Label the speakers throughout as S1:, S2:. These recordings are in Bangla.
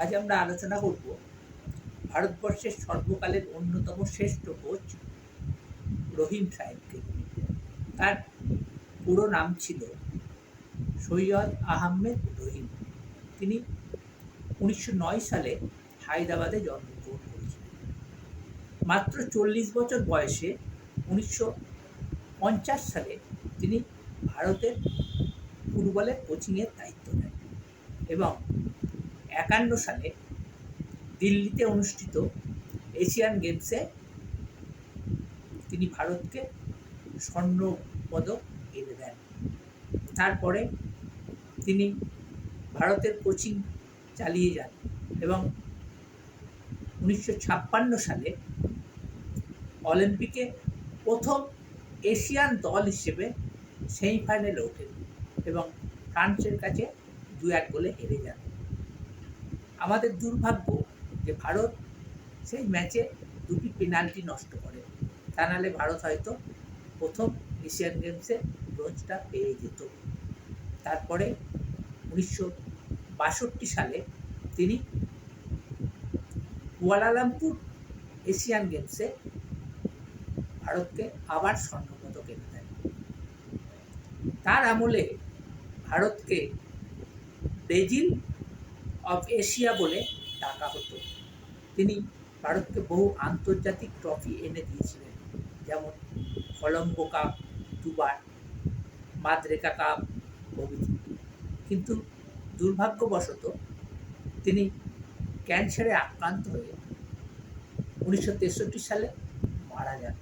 S1: আজ আমরা আলোচনা করব ভারতবর্ষের সর্বকালের অন্যতম শ্রেষ্ঠ কোচ রহিম সাহেবকে তার পুরো নাম ছিল সৈয়দ আহমেদ রহিম। তিনি উনিশশো নয় সালে হায়দ্রাবাদে জন্মগ্রহণ করেছিলেন। মাত্র চল্লিশ বছর বয়সে উনিশশো পঞ্চাশ সালে তিনি ভারতের ফুটবলের কোচিংয়ের দায়িত্ব নেন এবং একান্ন সালে দিল্লিতে অনুষ্ঠিত এশিয়ান গেমসে তিনি ভারতকে স্বর্ণ পদক এনে দেন। তারপরে তিনি ভারতের কোচিং চালিয়ে যান এবং উনিশশো ছাপ্পান্ন সালে অলিম্পিকে প্রথম এশিয়ান দল হিসেবে সেমিফাইনালে ওঠেন এবং ফ্রান্সের কাছে দু এক গোলে হেরে যান। আমাদের দুর্ভাগ্য যে ভারত সেই ম্যাচে দুটি পেনাল্টি নষ্ট করে। তা নাহলে ভারত হয়তো প্রথম এশিয়ান গেমসে ব্রোঞ্জটা পেয়ে যেত। তারপরে উনিশশো বাষট্টি সালে তিনি কুয়ালালামপুর এশিয়ান গেমসে ভারতকে আবার স্বর্ণপদক এনে দেন। তার আমলে ভারতকে ব্রেজিল অফ এশিয়া বলে ডাকা হতো। তিনি ভারতকে বহু আন্তর্জাতিক ট্রফি এনে দিয়েছিলেন, যেমন কলম্বো কাপ দুবার, মাদ্রেকা কাপ প্রভৃতি কিন্তু দুর্ভাগ্যবশত তিনি ক্যান্সারে আক্রান্ত হয়ে উনিশশো তেষট্টি সালে মারা যান।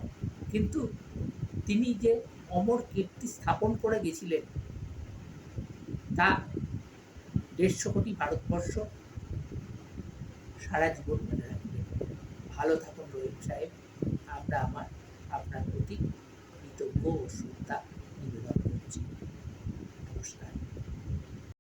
S1: কিন্তু তিনি যে অমর কীর্তি স্থাপন করে গেছিলেন, তা দেড়শো কোটি ভারতবর্ষ সারা জীবন মনে রাখবে। ভালো থাকুন রহিম সাহেব। আমরা আমার, আপনার প্রতি কৃতজ্ঞ ও শ্রদ্ধা।